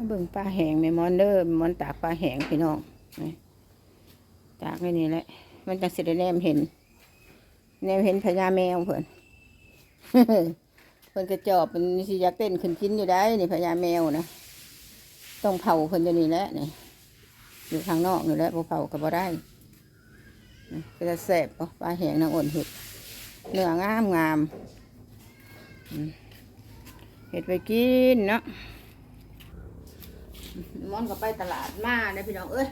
มาเบิ่งปลาแหงแม่มอนเด้อแม่มอนตากปลาแหงพี่น้องนี่ตากไว้นี่แหละ มันจังสิได้แนมเห็น แนมเห็นพญาแมวเพิ่อนเพิ่อนกระจอบมันสิอยากเต้นขึ้นกินอยู่ได้นี่พญาแมวนะต้องเผาเพิ่นอยู่นี่แหละนี่อยู่ข้างนอกนี่แหละบ่เผาก็บ่ได้ก็จะแซ่บปลาแหงนางอ่อนเห็ดเนื้องามงามเห็ดไปกินเนาะ มอนก็ไปตลาดมาได้พี่น้องเอ้ย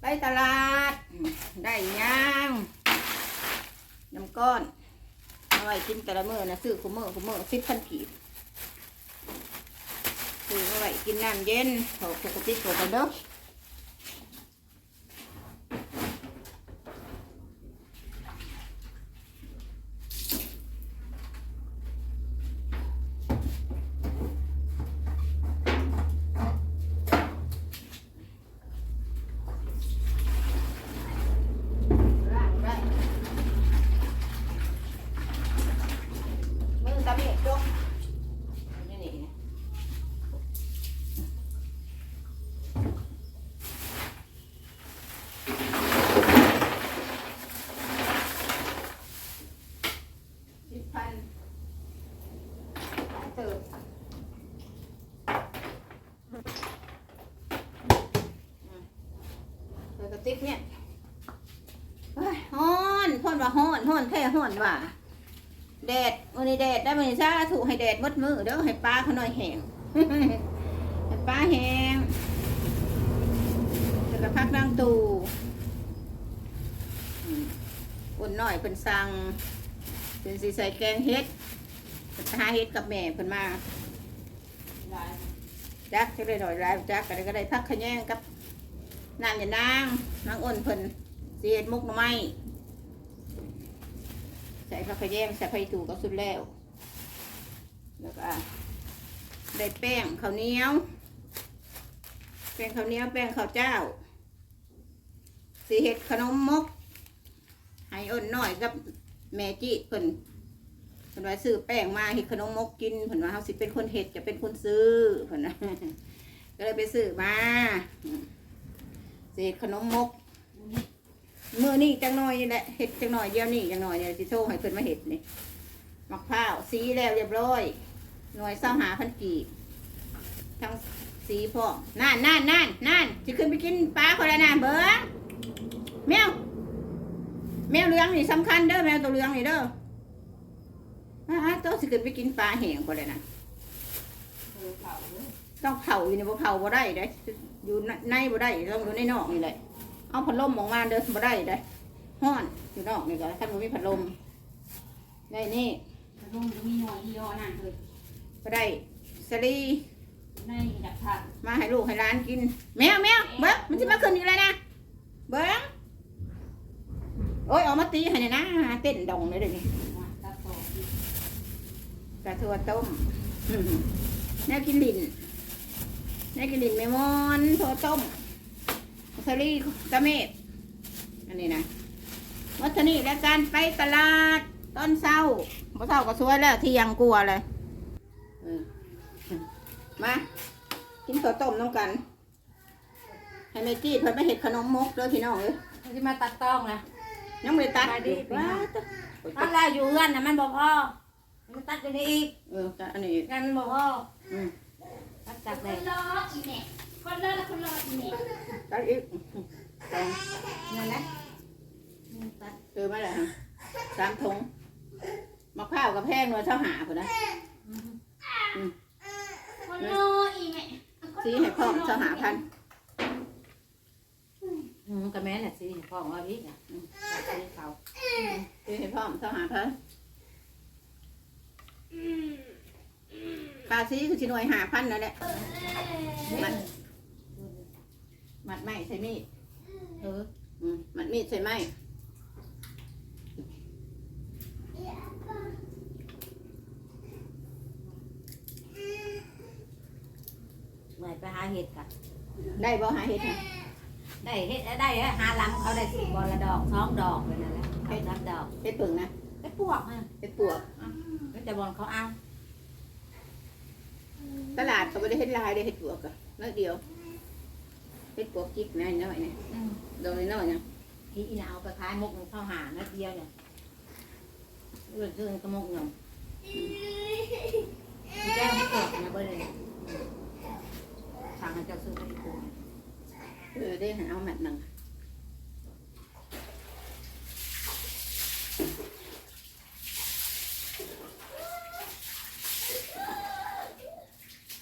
ไปตลาด ได้ย่างน้ำก้อนเอาไว้กินแต่ละมื้อนะซื้อคุมเมอคุมื้อสิบพันกีบซื้อเอาไว้กินน้ำเย็นเขาปกติตัวกันเด้อล้างได้มือตะเมียจกนี่นี่นะสิบพันเติบ เปิดกระติกเนี่ยเฮ้ยฮ้อนพ่นว่าฮ้ อนฮ้อนแท้ฮ้อนว่าแดดวันนี้แดดได้วันซาถูกให้แดดมดมือเด้อให้ปลาเขาหน่อยแห้งให้ปลาแห้งแล้วก็พักนั่งตู้อุ่นหน่อยเป็นสั่งเป็นสีใส่แกงเฮ็ดเพิ่นหาเฮ็ดกับแม่เพิ่นมาจักจะได้หน่อยรายจักก็ได้ก็ได้พักขะแยงกับนางอย่านางนางอ้นเพิ่นเสียดมุกหน่อไม้ ใส่ผักขะแยงใส่ไผ่ถูก็สุดแล้ว แล้วก็ได้แป้งข้าวเหนียว แป้งข้าวเหนียวแป้งข้าวเจ้า สีเห็ดขนมมกให้อ้นหน่อยกับแม่จิเพิ่นเพิ่นว่าซื้อแป้งมาเห็ดขนมมกกินเพิ่นว่าเฮาสิเป็นคนเห็ดจะเป็นคนซื้อเพิ่นนะก็เลยไปซื้อมาเศษขนมมก มือนี่จังหน่อยนี่แหละเห็ดจังหน่อยเดียวนี่จังหน่อยเนี่ยสิโชว์ให้เพิ่นมาเห็ดนี่มะพร้าวสีแล้วเรียบร้อย หน่วยเศร้าหาพันกีบทั้งสีพร้อมนั่นนั่นนั่นนั่นจะขึ้นไปกินปลาคนละน่ะเบิ้งแมวแมวเหลืองนี่สำคัญเด้อแมวตัวเหลืองนี่เด้ออ่าตัวสิขึ้นไปกินปลาแห้งคนละน่ะต้องเผาอยู่ในบ่เผาบ่ได้เด้อยู่ในในบ่ได้ต้องอยู่ในนอกนี่แหละ เอาพัดลมออกมาเดินบ่ได้ได้ห้อนอยู่นอกนี่ก็ท่านบ่มีพัดลมได้นี่ลุงจะมีหน่วยอีโอนั่นเลยบ่ได้สลีในดักผักมาให้ลูกให้ร้านกิน แมวแมวเบิ้งมันสิมาขึ้นอีกแล้วนะเบิ้งโอ้ยเออกมาตีให้เนี่ยนะเต้นดองเลยเดี๋ยวนี้มาตะโกนกระทัวต้มอื้อหือแนวกินลิ้นแนวกินลิ้นแม่มอนถั่วต้ม สลีตะเมดอันนี้นะวัฒนีและการไปตลาดตอนเช้าพอเช้าก็สวยแล้วที่ยังกลัวเลยเออมา กินข้าวต้มน้ำกัน ให้แม่จีดเพิ่นไม่เห็ดขนมมกเด้อพี่น้องเอ้ยเขาจะมาตัดต้องนะยังไม่ได้ตัดมาดิว้าพี่น้องตัดแล้วอยู่เงื่อนนะมันบอกพ่อมันตัดอยู่นี่อีกเออตัดอันนี้งานมันบอกพ่ออืมตัดจากไหนคนรออีแม่คนรอแล้วคนรออีแม่ ตัดอีกสองนั่นแหละมันตัดเออมาเลยฮะสามถุงมะพร้าวกับแพงหน่วยเท่าหาพุ่นนะคนรออีแม่สีให้พ่อเท่าหาพันอืมกระแม่น่ะสิพ่อว่าพี่น่ะอืมตัดสีเขาสีให้พ่อเท่าหาพันค่าสีคือสิหน่วยหาพันนั่นแหละมัด มัดไม้ใส่มีดเอออืมมัดมีดใส่ไม้เมื่อไปหาเห็ดกันได้บ่หาเห็ดฮะได้เห็ดได้ฮะหาลำเขาได้สิบอลละดอกสองดอกเลยนั่นแหละให้รับดอกเห็ดผึ่งนะไอ้พวกอะเห็ดปวกก็จะบอลเขาเอาอตลาดก็ไม่ได้เห็ดลายได้เห็ดปวกอะน้อยเดียว เห็ดปวกจิกน้อยน้อยเนี่ยอืมโดยน้อยเนี่ยอีอีน่ะเอาไปขายมุกมันเข้าหานัดเดียวเนี่ยเรื่องซื้อกระมุกเนาะมีแก้วไม่เกิดนะเบอร์เลยสั่งให้เจ้าซื้อไปอีกคนเออได้หันเอาแมทหนึ่ง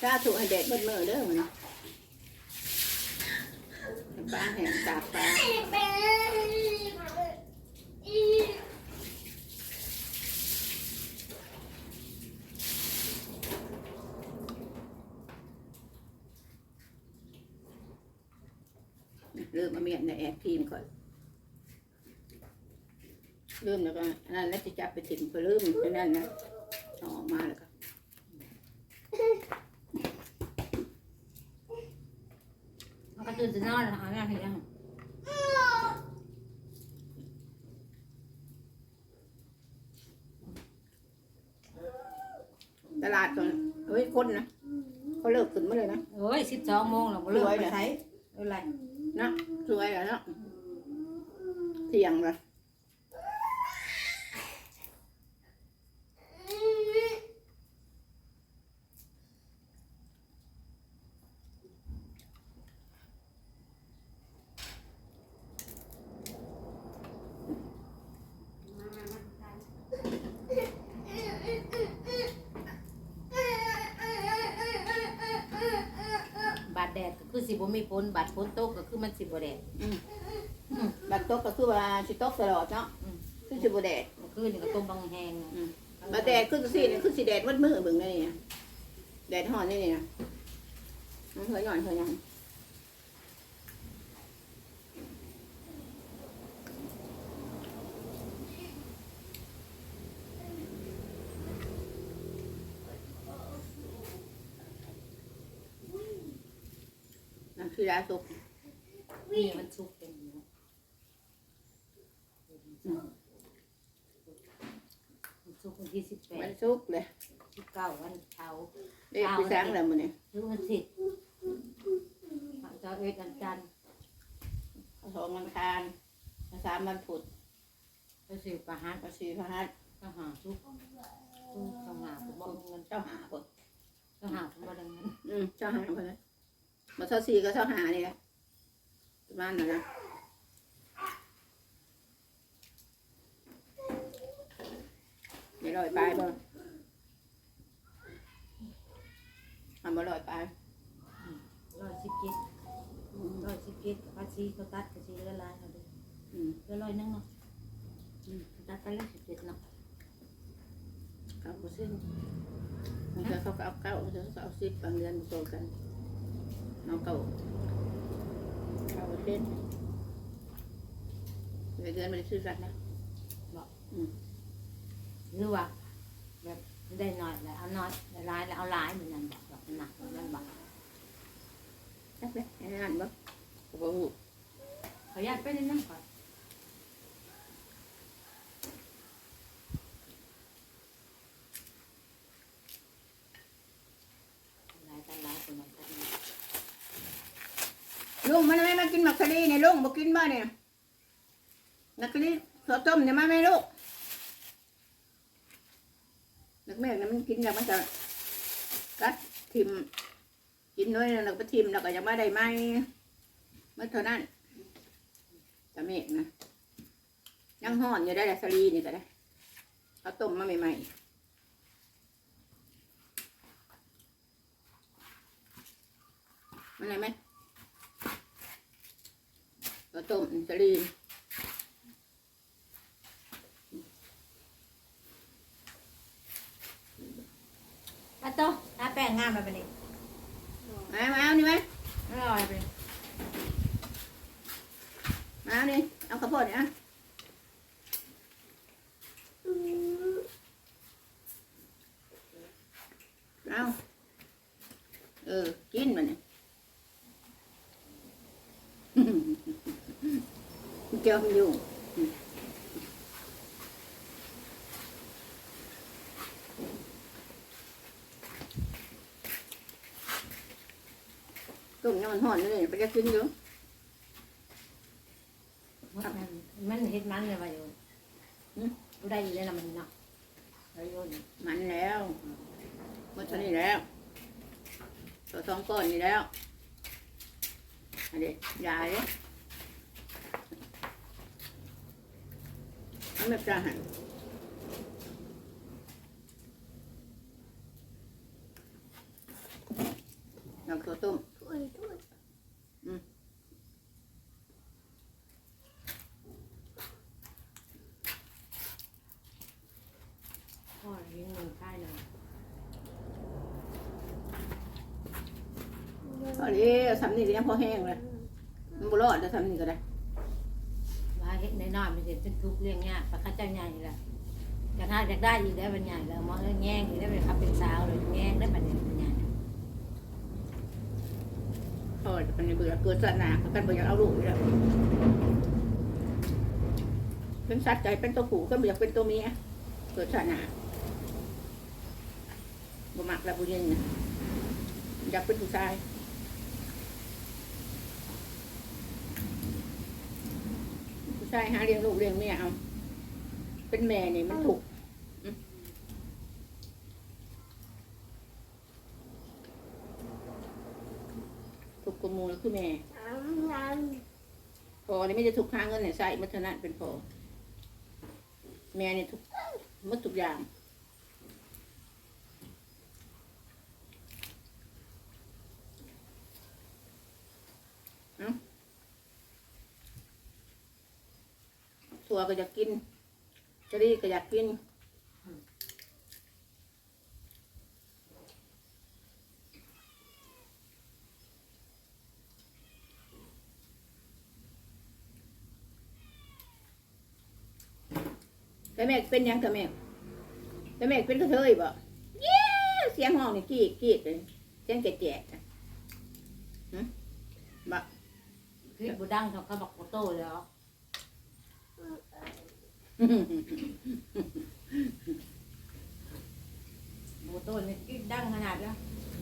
ถ้าถูกให้เด็ดเบิดมือเด้อมัน ปลาแห้งตาปลาเริ่มมาเมียนในแอบทีมก่อนเริ่มแล้วก็อันนั้นแล้วจะจับไปถิ่นก็เริ่มไปนั่นนะออกมาแล้วก็ มัน ก็ตื่นจะนอนแล้วหางานเห็นยังตลาดก่อนเฮ้ยคนนะเขาเลิกขึ้นมาเลยนะโอ้ยสิบสองโมงแล้วบ่เลิกไปใช้อะไรนะสวยแล้วเนาะเที่ยงละ บาด แดดก็คือสิบ่มีฝนบาดฝนตกก็คือมันสิบ่แดดบัตรตกก็คือว่าสิตกตลอดเนาะอืมคือสิบ่แดดเมื่อคืนนี่ก็ต้มบางแหงบัตรแดดคือสิเนี่ยคือสิแดดวัดมือเบิ่งได้นี่นะแดดห่อนนี่นี่นะมันเคยหน่อยเคยยัง คือดาสุกนี่มันสุกเป็นอยู่มันสุกวันที่สิบแปมัดนสุกเลยสิบเก้าวันเช้าเด็กพี่ช้างแล้วมันนี่หรือวันสิบวันเจ้าเอ็ดวันจันทร์สองวันคารสามวันพุธก็สิบประหารวันสี่พระหัสก็หาสุกสุกก็หาผมบอกเงินเจ้าหาพุธก็หาผมบอกเงินอืมเจ้าหาคนนั้น มาเท่าสี่ก็เท่าหานี่แหละประมาณนั้นนะไม่ลอยไปบ่ทำมาลอยไปร้อยสิบเจ็ดร้อยสิบเจ็ดภาษีเขาตัดภาษีละลายเขาเลยอืมเหลือร้อยหนึงเนาะอืมตัดไปแล้วสิบเจ็ดเนาะเก้าเปอร์เซ็นต์บางเดือนเขาก็เอาเก้าบางเดือนเขาก็เอาสิบบางเดือนโตกัน เอาเก้าเก้าเปอร์เซ็นต์เดือนไม่ได้ซื้อกันนะหรือว่าแบบได้น้อยแล้วเอาน้อยได้หลายแล้วเอาหลายเหมือนกันบอกแบบหนักเหมือนกันบอกจักเลยไอ้นั่นบ่โอ้โหขออนุญาตไปนิดนึงก่อนหลายตันหลายคนหลายตันหลาย ลุงมันไม่มากินมักกะลีเนี่ยลุ งบอกกินบ้าเนี่ยมักกะลีข้าวต้มเนี่ยมาไหมลูกนักแม่เนี่ยมันกินแล้วมันจะกัดทิมกินน้อยแล้วก็ทิมแล้วก็ยังมาได้ไหมเมื่อเท่านั้นจะเมฆนะยังห่อนอยู่ได้แต่สลีนี่ก็ได้ข้าต้มมาใหม่ๆมันอะไรไหม ข้าวต้มสลีนป้าโตถ้าแป้งงามมาเป็นนี้มามาเอานี่ไหมอร่อยไปเลยมาเอานี่เอาข้าวโพดเนี่ยเอาเออกินมันเนี่ย เกี่ยวมันอยู่ต้มยังมันห่อนเลยไปจะกินอยู่มันมันเฮ็ดมันเลยว่าอยู่รู้ได้อยู่แล้วมันเนาะแล้วโยนมันแล้วหมดเท่านี้แล้วตัวสองก้อนนี่แล้วอันนี้ยาเลย อันแบบจะหันน้ำตัวต้มถ้วยถ้วยพ่อเลี้ยงเงินค่ายเลยตอนนี้สำนี่ก็ยังพอแห้งเลยมันบุรอดจะสำนี่ก็ได้ว่า เฮ็ดน้อยๆมันเห็นเป็นทุกข์เลี้ยงยากปลาข้าเจ้าใหญ่ละกระทาอยากได้อีกแล้วเป็นใหญ่แล้วมองแง่งอีกแล้วเป็นครับเป็นสาวเลยแง่งได้ประเป็นใหญ่พอจะเป็นเบื่อเกิดสนากันบ่อยากเอาลูกอยู่แล้วเป็นสัตว์ใจเป็นตัวผู้ก็บ่อยากเป็นตัวเมียเกิดสนาบ่มักแล้วบ่เย็นนะอยากเป็นผู้ชาย ชายหาเลี้ยงลูกเลี้ยงเมียเอาเป็นแม่นี่มันถูกอืมถูกกว่าหมูแล้วคือแม่น้ำน้พอนี่ไม่ได้ถูกค้าเงินเนี่ยใส่มัธนะเป็นพอแม่เนี่ยทุกหมดทุกอย่างเอ้าถั่ วก็อยากกินกะหรี่ก็อยากกินแต่แม่เป็นยังกับแม่แต่แม่เป็นกระเทยบ่เย้เสียงห้องนี่กรีดกรีดเลยเสียงแก่ๆอะหึบ่ คือบุดังเขาเขาบอกโตแล้ว โมโต้นี่กินดังขนาดแล้ว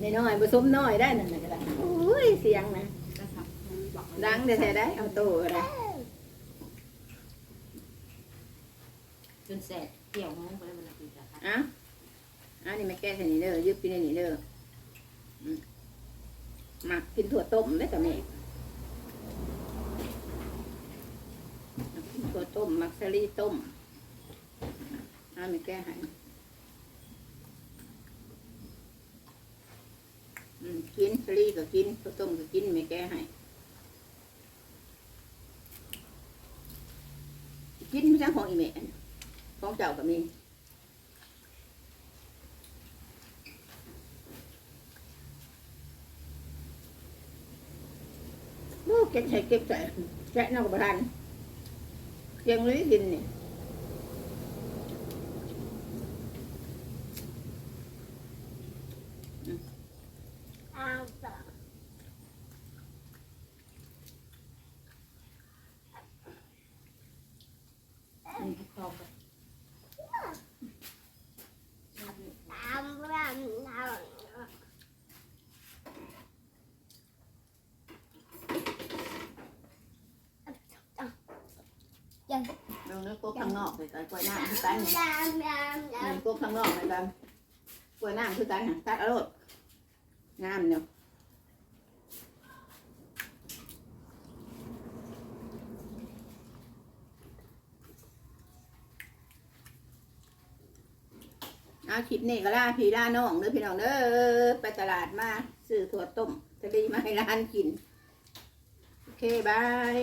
น้อยๆผสมน้อยได้นั่นน่ะก็ได้โอ้ยเสียงนะนะครับบอกดังแต่แท้ได้เอาโตก็ได้จนแสบเกี่ยวมองไปแล้วมันตีกันอะอันนี้ไม่แก้ใส่นี่เด้อยึดไปในนี่เด้ออืมหมักกินถั่วต้มได้กับแม่หมักกินถั่ว ต้ม มักสลีต้มอันไม่แก้ห้อืมกินสลีก็กินถั่วต้มก็กินไม่แก้ให้กินไม่ใช่ของอีเมะของเจ้าก็มีโอ้เก็บใส่เก็บใส่ใส่นอกประทาน ยังไม่กินนี่ำน้ำต่อ อืมตอบไป น้ำน้ำน้ำยัง เราเนื้อ กบข้างนอกเลยกันกล้วยน้ำคือกันนี่น้ำน้ำน้นี่กบข้างนอกเลยกันกล้วยน้ำคือกันน่ะตัดเอารมณ์น้ำเนี่ยเอาคลิปนี้ก็ล่าพี่ล่าน้องเด้อพี่น้องเด้อไปตลาดมาซื้อถั่วต้มจะดีมาให้ร้านกิน โอเค บาย